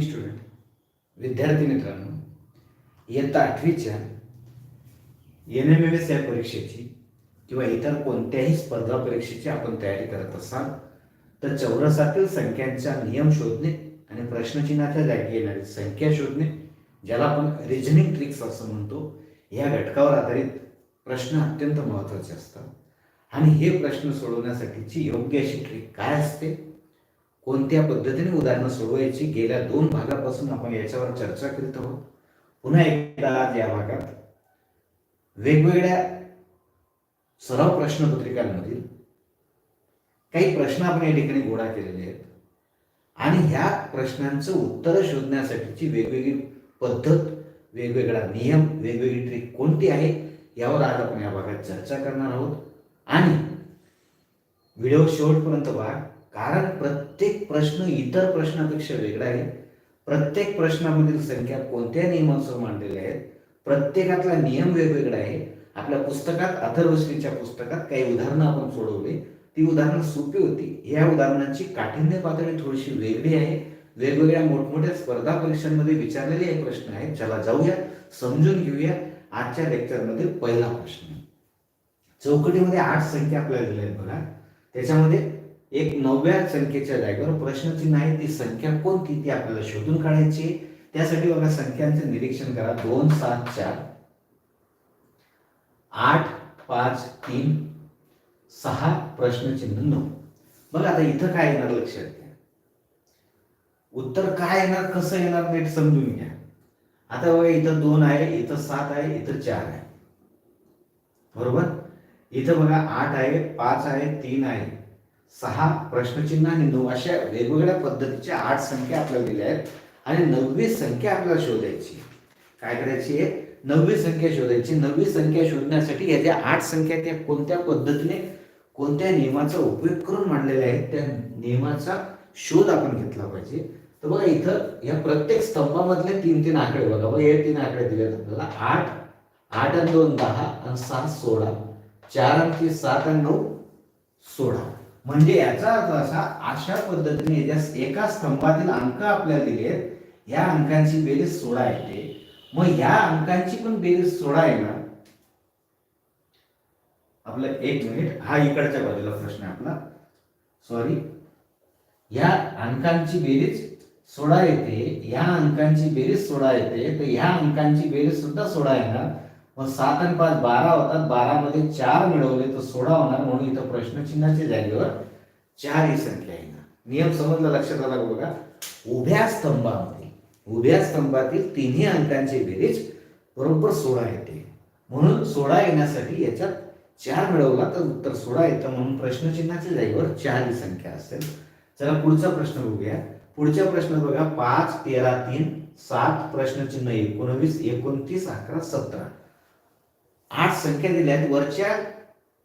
Student विद्यार्थी मित्रांनो इयत्ता आठवीच्या एन एम एम एस या परीक्षेची किंवा इतर कोणत्याही स्पर्धा परीक्षेची आपण तयारी करत असाल तर चौरसातील संख्यांचा नियम शोधणे आणि प्रश्नचिन्हाच्या जागी येणारी संख्या शोधणे ज्याला आपण रिजनिंग ट्रिक्स असं म्हणतो या घटकावर आधारित प्रश्न अत्यंत महत्त्वाचे असतात. आणि हे प्रश्न सोडवण्यासाठीची योग्य अशी ट्रिक काय असते? कोणत्या पद्धतीने उदाहरणं सोडवायची? गेल्या दोन भागापासून आपण याच्यावर चर्चा करीत आहोत. पुन्हा एकदा आज या भागात वेगवेगळ्या सराव प्रश्नपत्रिकांमधील काही प्रश्न आपण या ठिकाणी गोळा केलेले आहेत. आणि ह्या प्रश्नांचं उत्तरं शोधण्यासाठीची वेगवेगळी पद्धत वेगवेगळा नियम वेगवेगळी ट्रिक कोणती आहे यावर आज आपण या भागात चर्चा करणार आहोत. आणि व्हिडिओ शेवटपर्यंत बघा कारण प्रत्येक प्रश्न इतर प्रश्नापेक्षा वेगळा आहे. प्रत्येक प्रश्नामधील संख्या कोणत्या नियमांसह मांडलेल्या आहेत. प्रत्येकातला नियम वेगवेगळा आहे. आपल्या पुस्तकात अथर्वश्रीच्या पुस्तकात काही उदाहरणं आपण सोडवली. ती उदाहरणं सोपी होती. या उदाहरणांची काठिण्य पातळी थोडीशी वेगळी आहे. वेगवेगळ्या मोठमोठ्या स्पर्धा परीक्षांमध्ये विचारलेले हे प्रश्न आहेत. चला जाऊया समजून घेऊया आजच्या लेक्चरमध्ये पहिला प्रश्न. चौकटीमध्ये आठ संख्या आपल्याला दिल्या आहेत बघा. त्याच्यामध्ये एक नवव्या संख्येच्या जागेवर प्रश्नचिन्ह आहे ती संख्या कोणती ती आपल्याला शोधून काढायची? त्यासाठी बघा संख्यांचं निरीक्षण करा. दोन सात चार. आठ पाच तीन सहा प्रश्नचिन्ह नऊ. बघा आता इथं काय येणार लक्षात घ्या. उत्तर काय येणार कसं येणार नीट समजून घ्या. आता बघा इथं दोन आहे इथं सात आहे इथं चार आहे. बरोबर? इथं बघा आठ आहे पाच आहे तीन आहे. सहा प्रश्नचिन्ह आणि नऊ अशा वेगवेगळ्या पद्धतीच्या आठ संख्या आपल्याला दिल्या आहेत आणि नववी संख्या आपल्याला शोधायची काय करायची आहे? नववी संख्या शोधायची. नववी संख्या शोधण्यासाठी या ज्या आठ संख्या त्या कोणत्या पद्धतीने कोणत्या नियमाचा उपयोग करून मांडलेल्या आहेत त्या नियमाचा शोध आपण घेतला पाहिजे. तर बघा इथं या प्रत्येक स्तंभामधले तीन तीन आकडे बघा. बघा हे तीन आकडे दिले आहेत आपल्याला. आठ आठ आणि दोन दहा आणि सहा सोळा. चार आणि तीन सात आणि नऊ सोळा. म्हणजे याचा अर्थ असा अशा पद्धतीने ज्या एका स्तंभातील अंक आपल्याला दिलेत आहेत या अंकांची बेरीज सोळा येते मग ह्या अंकांची पण बेरीज सोळा येणार आपलं एक मिनिट हा इकडच्या बाजूला प्रश्न आहे आपला. सॉरी या अंकांची बेरीज सोळा येते या अंकांची बेरीज सोळा येते तर ह्या अंकांची बेरीज सुद्धा सोळा येणार मग सात आणि पाच बारा होतात बारामध्ये चार मिळवले तर सोळा होणार म्हणून इथं प्रश्नचिन्हाच्या जागेवर चार ही संख्या येणार. नियम समजला लक्षात आला बघा? उभ्या स्तंभामध्ये उभ्या स्तंभातील तिन्ही अंकांची बेरीज बरोबर सोळा येते. म्हणून सोळा येण्यासाठी याच्यात चार मिळवला तर उत्तर सोळा येतं म्हणून प्रश्नचिन्हाच्या जागेवर चार ही संख्या असेल. चला पुढचा प्रश्न बघूया. पुढच्या प्रश्न बघा पाच तेरा तीन सात प्रश्नचिन्ह एकोणवीस एकोणतीस अकरा सतरा. आठ संख्या दिल्या आहेत वरच्या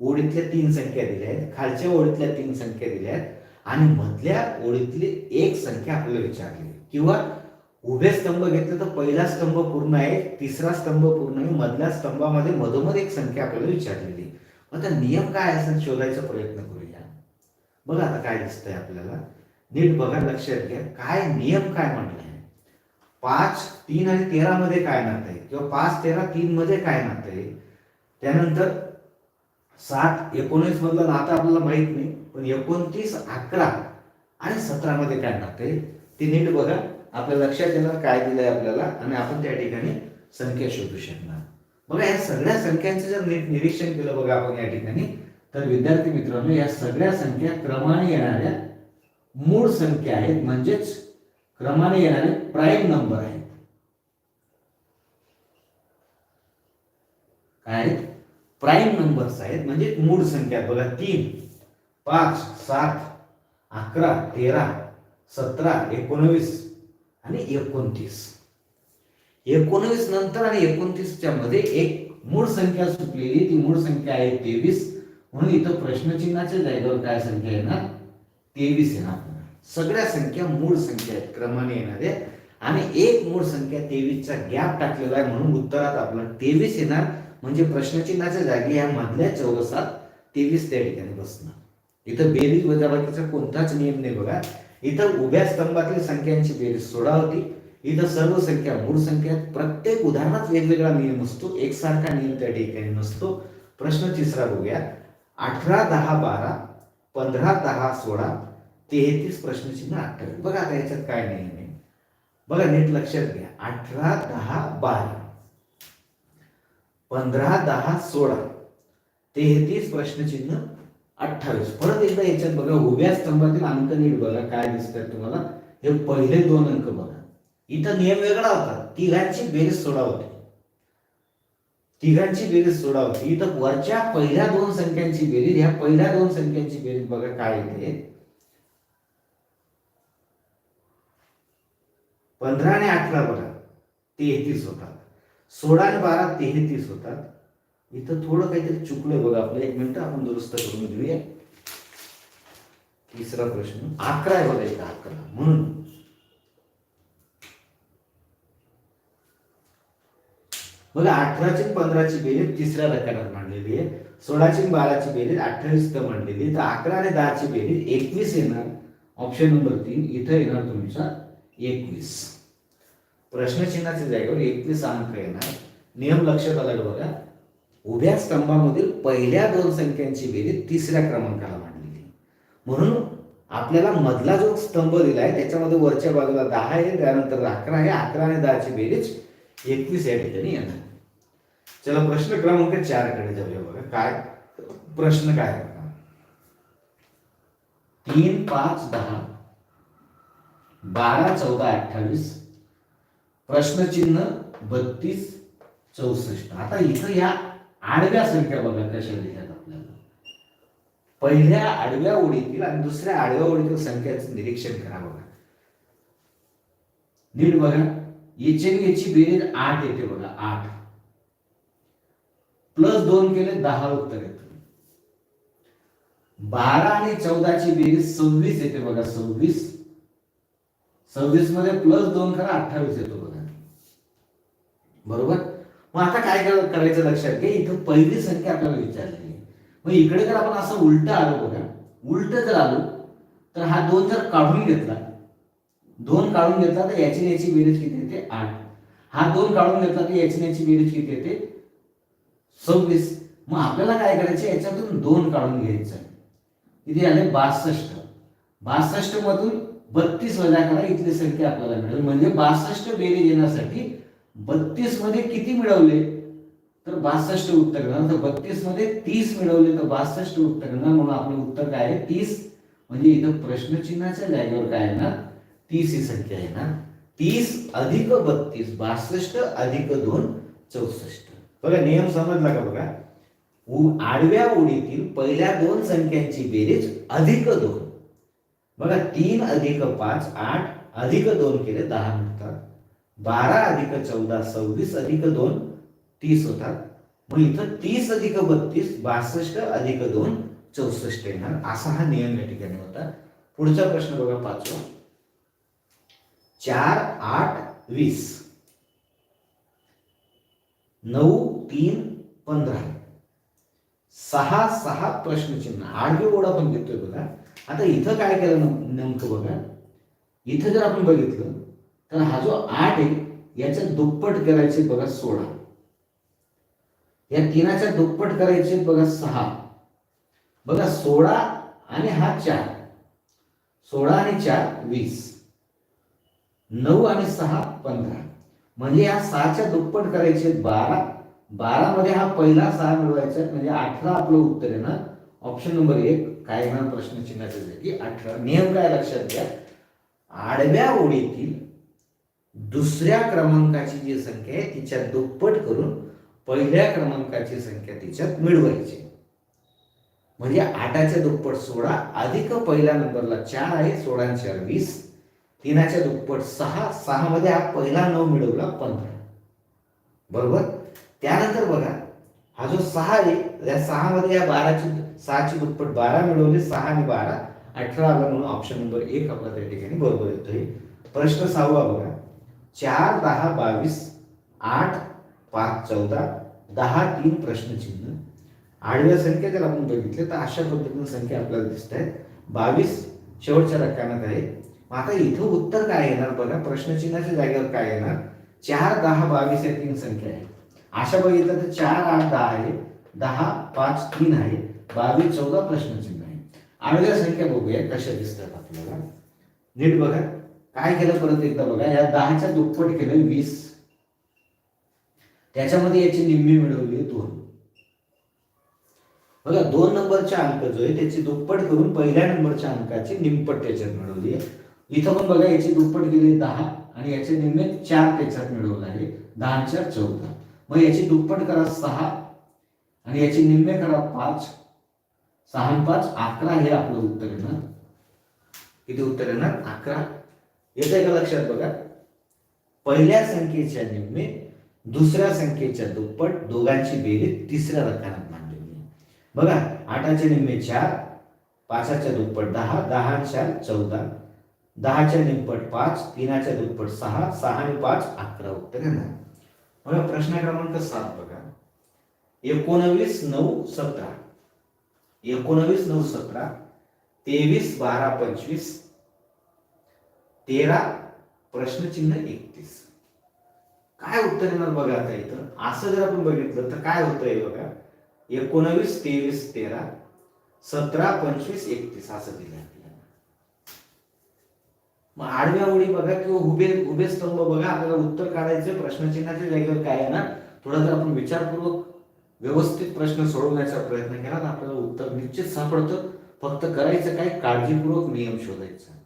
ओळीतल्या तीन संख्या दिल्या आहेत खालच्या ओळीतल्या तीन संख्या दिल्या आहेत आणि मधल्या ओळीतली एक संख्या आपल्याला विचारली. किंवा उभे स्तंभ घेतले तर पहिला स्तंभ पूर्ण आहे तिसरा स्तंभ पूर्ण आहे मधल्या स्तंभामध्ये मधोमध एक संख्या आपल्याला विचारलेली. मग आता नियम काय असेल शोधायचा प्रयत्न करूया. बघा आता काय दिसतंय आपल्याला. नीट बघा लक्षात घ्या. काय नियम काय म्हटलंय? पाच तीन आणि तेरामध्ये काय नातं आहे? किंवा पाच तेरा तीन मध्ये काय नातं आहे? त्यानंतर सात एकोणीस मधला नातं आपल्याला माहीत नाही पण एकोणतीस अकरा आणि सतरा मध्ये काय नातं आहे ते नीट बघा. आपल्या लक्षात येणार काय दिलंय आपल्याला आणि आपण त्या ठिकाणी संख्या शोधू शकणार. बघा या सगळ्या संख्यांचं जर नीट निरीक्षण केलं बघा आपण या ठिकाणी तर विद्यार्थी मित्रांनो या सगळ्या संख्या क्रमाने येणाऱ्या मूळ संख्या आहेत म्हणजेच क्रमाने येणारे प्राईम नंबर आहेत. काय आहेत? प्राईम नंबर्स आहेत म्हणजे मूळ संख्या. बघा तीन पाच सात अकरा तेरा सतरा एकोणवीस आणि एकोणतीस. एकोणवीस नंतर आणि एकोणतीसच्या मध्ये एक मूळ संख्या सुटलेली ती मूळ संख्या आहे तेवीस. म्हणून इथं प्रश्नचिन्हाच्या जागेवर काय संख्या येणार? तेवीस येणार. सगळ्या संख्या मूळ संख्या आहेत क्रमाने येणाऱ्या आणि एक मूळ संख्या तेवीसचा गॅप टाकलेला आहे म्हणून उत्तरात आपला तेवीस येणार. म्हणजे प्रश्नचिन्हाच्या जागी या मधल्या चौरसात तेवीस त्या ठिकाणी बसणार इथं बेरीज वजाबाकीचा कोणताच नियम नाही बघा. इथं उभ्या स्तंभातील संख्यांची बेरीज सोळा होती. इथं सर्व संख्या मूळ संख्या प्रत्येक उदाहरणात वेगवेगळा नियम असतो. एकसारखा नियम त्या ठिकाणी नसतो. प्रश्न तिसरा बघूया. अठरा दहा बारा पंधरा दहा सोळा तेहतीस प्रश्नचिन्ह अठ्ठावीस बघा आता याच्यात काय नियम आहे. बघा नीट लक्षात घ्या. अठरा दहा बारा. पंधरा दहा सोळा. तेहतीस प्रश्नचिन्ह अठ्ठावीस. परत एकदा याच्यात बघा उभ्या स्तंभातील अंक नीट बघा काय दिसतात तुम्हाला. हे पहिले दोन अंक बघा. इथं नियम वेगळा होता. तिघांची बेरीज सोडा होती. तिघांची बेरीज सोडा होती. इथं वरच्या पहिल्या दोन संख्यांची बेरीज ह्या पहिल्या दोन संख्यांची बेरीज बघा काय येते. पंधरा आणि अठरा बघा. तेहतीस होतात सोळा आणि बारा तेहतीस होतात. इथं थोडं काहीतरी चुकलंय बघा आपलं. एक मिनिट आपण दुरुस्त करून घेऊया. तिसरा प्रश्न. अकरा आहे बघा इथं अकरा. म्हणून. बघा अठराची पंधराची बेरीज तिसऱ्या रकानात मांडलेली आहे. सोळाची बाराची बेरीज अठ्ठावीस तर मांडलेली तर अकरा आणि दहाची बेरीज एकवीस येणार. ऑप्शन नंबर तीन इथं येणार तुमचा एकवीस. प्रश्नचिन्हाच्या जागेवर एकवीस अंक येणार नियम लक्षात आला बघा? उभ्या स्तंभामधील पहिल्या दोन संख्यांची बेरीज तिसऱ्या क्रमांकाला मांडलेली म्हणून आपल्याला मधला जो स्तंभ दिला आहे त्याच्यामध्ये वरच्या बाजूला दहा आहे त्यानंतर अकरा आहे अकरा आणि दहाची बेरीज एकवीस या ठिकाणी येणार. चला प्रश्न क्रमांक चारकडे जाऊया बघा. काय? प्रश्न काय तीन पाच दहा बारा चौदा अठ्ठावीस प्रश्नचिन्ह बत्तीस चौसष्ट. आता इथं या आडव्या संख्या बघा कशा दिल्यात आपल्याला. पहिल्या आडव्या ओळीतील आणि दुसऱ्या आडव्या ओळीतील संख्याचं निरीक्षण करा बघा. नीट बघा. याची याची बेरीज आठ येते बघा आठ. प्लस दोन केले दहा उत्तर येतं. बारा आणि चौदाची बेरीज सव्वीस येते बघा सव्वीस. सव्वीसमध्ये प्लस दोन करा अठ्ठावीस येतो बघा. बरोबर? मग आता काय करायचं लक्षात घ्या इथं पहिली संख्या आपल्याला विचारलेली आहे. मग इकडे जर आपण असं उलट आलो बघा. उलट जर आलो तर हा दोन जर काढून घेतला दोन काढून घेतला तर याची याची बेरीज किती येते? आठ. हा दोन काढून घेतला तर याची याची बेरीज किती येते? सव्वीस. मग आपल्याला काय करायचं? याच्यातून दोन काढून घ्यायचं किती आले? बासष्ट. बासष्ट मधून बत्तीस वजा करा इथली संख्या आपल्याला मिळेल. म्हणजे बासष्ट बेरीज येण्यासाठी बत्तीसमध्ये किती मिळवले? तर बासष्ट उत्तर येणार तर बत्तीसमध्ये तीस मिळवले तर बासष्ट उत्तर येणार म्हणून आपलं उत्तर काय आहे? तीस. म्हणजे इथं प्रश्नचिन्हाच्या जागेवर काय येणार तीस ही संख्या येणार तीस अधिक बत्तीस बासष्ट अधिक दोन चौसष्ट. बघा नियम समजला का बघा? उ- आडव्या ओळीतील पहिल्या दोन संख्यांची बेरीज अधिक दोन. बघा तीन अधिक पाच आठ अधिक दोन केले दहा मिळतात बारा अधिक चौदा सव्वीस अधिक दोन तीस होतात. मग इथं तीस अधिक बत्तीस बासष्ट अधिक दोन चौसष्ट येणार. असा हा नियम या ठिकाणी होता. पुढचा प्रश्न बघा पाचवा. चार आठ वीस. नऊ तीन पंधरा. सहा सहा प्रश्नचिन्ह. आडवी ओढा पण घेतोय बघा. आता इथं काय केलं नेमकं बघा. इथं जर आपण बघितलं तर हा जो आठ आहे याच्या दुप्पट करायचे बघा सोळा. या तीनाच्या दुप्पट करायचे बघा सहा. बघा सोळा आणि हा चार. सोळा आणि चार वीस. नऊ आणि सहा पंधरा. म्हणजे या सहाच्या दुप्पट करायचे बारा. बारा मध्ये हा पहिला सहा मिळवायचा म्हणजे अठरा आपलं उत्तर आहे ना. ऑप्शन नंबर एक काय येणार प्रश्नचिन्हाच्या की अठरा. नियम काय लक्षात घ्या? आडव्या ओळीतील दुसऱ्या क्रमांकाची जी संख्या आहे तिच्या दुप्पट करून पहिल्या क्रमांकाची संख्या तिच्यात मिळवायची. म्हणजे आठाच्या दुप्पट सोळा अधिक पहिल्या नंबरला चार आहे सोळा चार वीस. तीनाच्या दुप्पट सहा सहा मध्ये हा पहिला नऊ मिळवला पंधरा. बरोबर? त्यानंतर बघा हा जो सहा आहे या सहा मध्ये या बाराची सहाची दुप्पट बारा मिळवली सहा आणि बारा अठरा आला म्हणून ऑप्शन नंबर एक आपला त्या ठिकाणी बरोबर येतोय. प्रश्न सहावा बघा. चार दहा बावीस आठ पाच चौदा दहा तीन प्रश्नचिन्ह. आडव्या संख्या जर आपण बघितले तर अशा पद्धतीने संख्या आपल्याला दिसत आहेत. बावीस शेवटच्या रकानात आहे. मग आता इथं उत्तर काय येणार बघा? प्रश्नचिन्हाच्या जागेवर काय येणार? चार दहा बावीस या तीन संख्या आहे अशा बघितलं तर चार आठ दहा आहे. दहा पाच तीन आहे. बावीस चौदा प्रश्नचिन्ह आहे. आडव्या संख्या बघूया कशा दिसतात आपल्याला. नीट बघा. काय केलं परत एकदा बघा? या दहाच्या दुप्पट केलं वीस. त्याच्यामध्ये याची निम्मी मिळवली दोन. बघा दोन नंबरचा अंक जो आहे त्याची दुप्पट करून पहिल्या नंबरच्या अंकाची निमपट त्याच्यात मिळवली आहे. इथं पण बघा याची दुप्पट गेली दहा आणि याचे निम्मे चार त्याच्यात मिळवलं आहे. दहा चार चौदा. मग याची दुप्पट करा सहा आणि याची निम्मे करा पाच. सहा आणि पाच अकरा हे आपलं उत्तर येणार किती उत्तर येणार अकरा. येत आहे का लक्षात बघा. पहिल्या संख्येच्या निम्मे दुसऱ्या संख्येच्या दुप्पट दोघांची बेरीज तिसऱ्या रकानात मांडलेली आहे. बघा आठाचे निम्मे चार पाचाच्या दुप्पट दहा दहा चार चौदा दहाच्या निम्पट पाच तीनाच्या दुप्पट सहा सहा आणि पाच अकरा उत्तर येणार बघा प्रश्न क्रमांक सात बघा. एकोणवीस नऊ सतरा. एकोणवीस नऊ सतरा तेवीस बारा पंचवीस तेरा प्रश्नचिन्ह एकतीस. काय उत्तर येणार बघा आता इथं? असं जर आपण बघितलं तर काय होतंय बघा? एकोणवीस तेवीस तेरा सतरा पंचवीस एकतीस असं दिलं आपल्याला. मग आडव्या ओळी बघा किंवा उभे उभे स्तंभ बघा. आपल्याला उत्तर काढायचे प्रश्नचिन्हाच्या जागेवर काय आहे ना थोडा जर आपण विचारपूर्वक व्यवस्थित प्रश्न सोडवण्याचा प्रयत्न केला तर आपल्याला उत्तर निश्चित सापडतं. फक्त करायचं काय? काळजीपूर्वक नियम शोधायचा.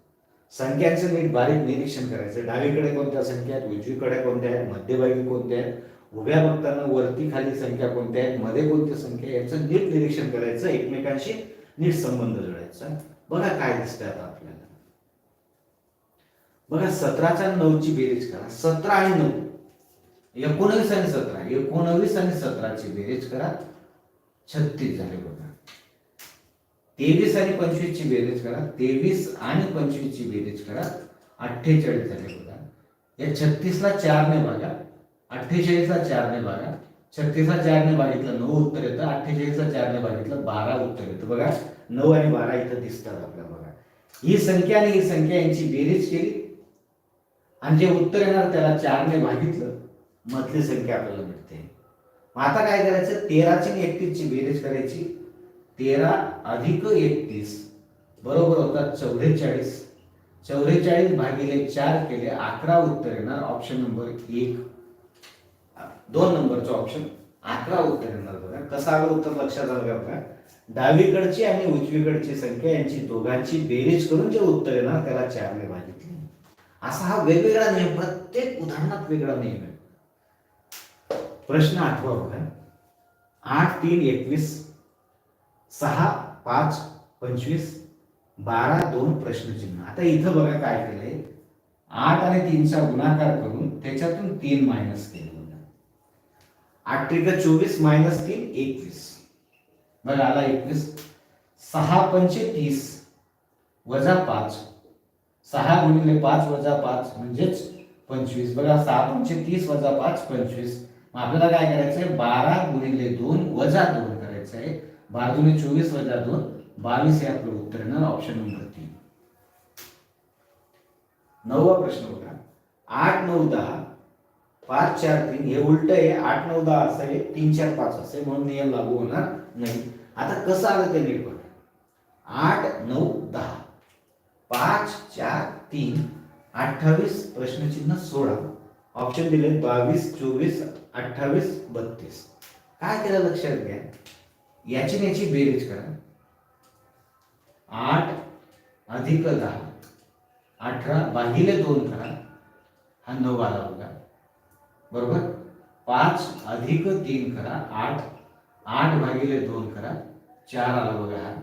संख्यांचं नीट बारीक निरीक्षण करायचं. डावीकडे कोणत्या संख्या आहेत? उजवीकडे कोणत्या आहेत? मध्यभागी कोणत्या आहेत? उभ्या बघताना वरती खाली संख्या कोणत्या आहेत? मध्ये कोणत्या संख्या याचं नीट निरीक्षण करायचं एकमेकांशी नीट संबंध जोडायचा बघा काय दिसतंय आता आपल्याला. बघा सतराच्या नऊची बेरीज करा. सतरा आणि नऊ. एकोणवीस आणि सतरा. एकोणवीस आणि सतराची बेरीज करा. छत्तीस झाले बघा. तेवीस आणि पंचवीस ची बेरीज करा. तेवीस आणि पंचवीस ची बेरीज करा. अठ्ठेचाळीस झाले बघा. या छत्तीसला चारने भागा. अठ्ठेचाळीसला चारने भागा. छत्तीसला चारने भागितलं नऊ उत्तर येतं. अठ्ठेचाळीसला चारने भागितलं बारा उत्तर येतं बघा. नऊ आणि बारा इथं दिसतात आपल्याला बघा. ही संख्या आणि ही संख्या यांची बेरीज केली. आणि जे उत्तर येणार त्याला चारने भागितलं मधली संख्या आपल्याला मिळते. मग आता काय करायचं? तेराची आणि एकतीसची बेरीज करायची. तेरा अधिक एकतीस बरोबर होतात चौवेचाळीस चौवेचाळीस भागिले चार केले अकरा उत्तर येणार ऑप्शन नंबर एक. दोन नंबरचं ऑप्शन अकरा उत्तर येणार बघा. कसं आलं उत्तर लक्षात आलं का बघा? डावीकडची आणि उजवीकडची संख्या यांची दोघांची बेरीज करून जे उत्तर येणार त्याला चारने भागितले. असा हा वेगवेगळा नियम प्रत्येक उदाहरणात वेगळा नियम आहे. प्रश्न आठवा बघा. आठ तीन एकवीस. सहा पाच पंचवीस बारा दोन प्रश्नचिन्ह. आता इथं बघा काय केलंय. आठ आणि तीनचा गुणाकार करून त्याच्यातून तीन मायनस केलं बघा. आठ त्रिक चोवीस मायनस तीन एकवीस. बघा आला एकवीस. सहा पंचे तीस वजा पाच. सहा गुणिले पाच वजा पाच म्हणजेच पंचवीस. बघा सहा पंचे तीस वजा पाच पंचवीस. मग आपल्याला काय करायचंय? बारा गुणिले दोन वजा दोन करायचं आहे बारा चोवीस वजा दोन बावीस हे आपलं उत्तर येणार ऑप्शन नंबर तीन. नववा प्रश्न होता आठ नऊ दहा पाच चार तीन हे उलट आहे. आठ नऊ दहा असं आहे तीन चार पाच असं म्हणून नियम लागू होणार नाही. आता कसं आलं ते नीट बघा. आठ नऊ दहा पाच चार तीन अठ्ठावीस प्रश्नचिन्ह सोळा. ऑप्शन दिले बावीस चोवीस अठ्ठावीस बत्तीस. काय केलं लक्षात घ्या. याची त्याची बेरीज करा. आठ अधिक दहा अठरा भागिले दोन करा. हा नऊ आला बघा. बरोबर? पाच अधिक तीन करा. आठ आठ भागिले दोन करा. चार आला बघा हा.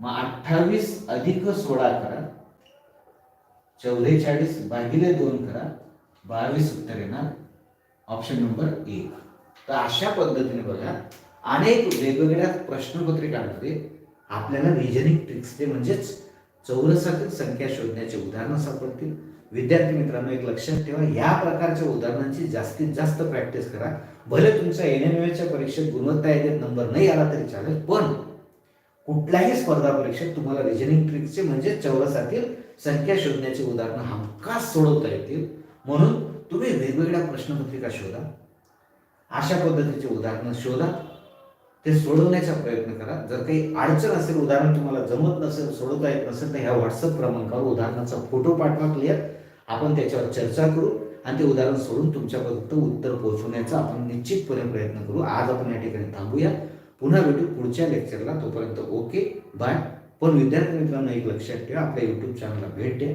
मग अठ्ठावीस अधिक सोळा करा. चौवेचाळीस भागिले दोन करा. बावीस उत्तर येणार. ऑप्शन नंबर एक. तर अशा पद्धतीने बघा अनेक वेगवेगळ्या प्रश्नपत्रिकांमध्ये आपल्याला रिजनिंग ट्रिक्सचे म्हणजेच चौरसातील संख्या शोधण्याचे उदाहरणं सापडतील. विद्यार्थी मित्रांनो एक लक्षात ठेवा या प्रकारच्या उदाहरणांची जास्तीत जास्त प्रॅक्टिस करा. भले तुमच्या एन एम एच्या परीक्षेत गुणवत्ता यादीत नंबर नाही आला तरी चालेल पण कुठल्याही स्पर्धा परीक्षेत तुम्हाला रिजनिंग ट्रिक्सचे म्हणजे चौरसातील संख्या शोधण्याची उदाहरणं हमखास सोडवता येतील. म्हणून तुम्ही वेगवेगळ्या प्रश्नपत्रिका शोधा. अशा पद्धतीचे उदाहरणं शोधा. ते सोडवण्याचा प्रयत्न करा. जर काही अडचण असेल उदाहरण तुम्हाला जमत नसेल सोडवता येत नसेल तर ह्या व्हॉट्सअप क्रमांकावर उदाहरणाचा फोटो पाठवा क्लिअर आपण त्याच्यावर चर्चा करू आणि ते उदाहरण सोडून तुमच्यापर्यंत उत्तर पोहोचवण्याचा आपण निश्चितपणे प्रयत्न करू. आज आपण या ठिकाणी थांबूया. पुन्हा भेटू पुढच्या लेक्चरला तोपर्यंत ओके बाय पण विद्यार्थी मित्रांनो एक लक्षात ठेवा आपल्या यूट्यूब चॅनलला भेट द्या.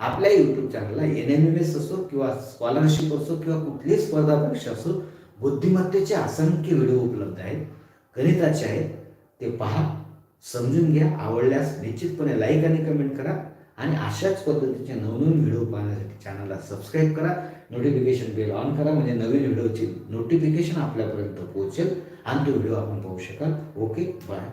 आपल्या यूट्यूब चॅनलला एन एम एम एस असो किंवा स्कॉलरशिप असो किंवा कुठलीही स्पर्धा परीक्षा असो बुद्धिमत्तेचे असंख्य व्हिडिओ उपलब्ध आहेत. गणिताचे आहेत. ते पहा समजून घ्या आवडल्यास निश्चितपणे लाईक आणि कमेंट करा आणि अशाच पद्धतीचे नवनवीन व्हिडिओ पाहण्यासाठी चॅनलला सबस्क्राईब करा. नोटिफिकेशन बेल ऑन करा म्हणजे नवीन व्हिडिओची नोटिफिकेशन आपल्यापर्यंत पोहोचेल. आणि तो व्हिडिओ आपण पाहू शकाल. Okay bye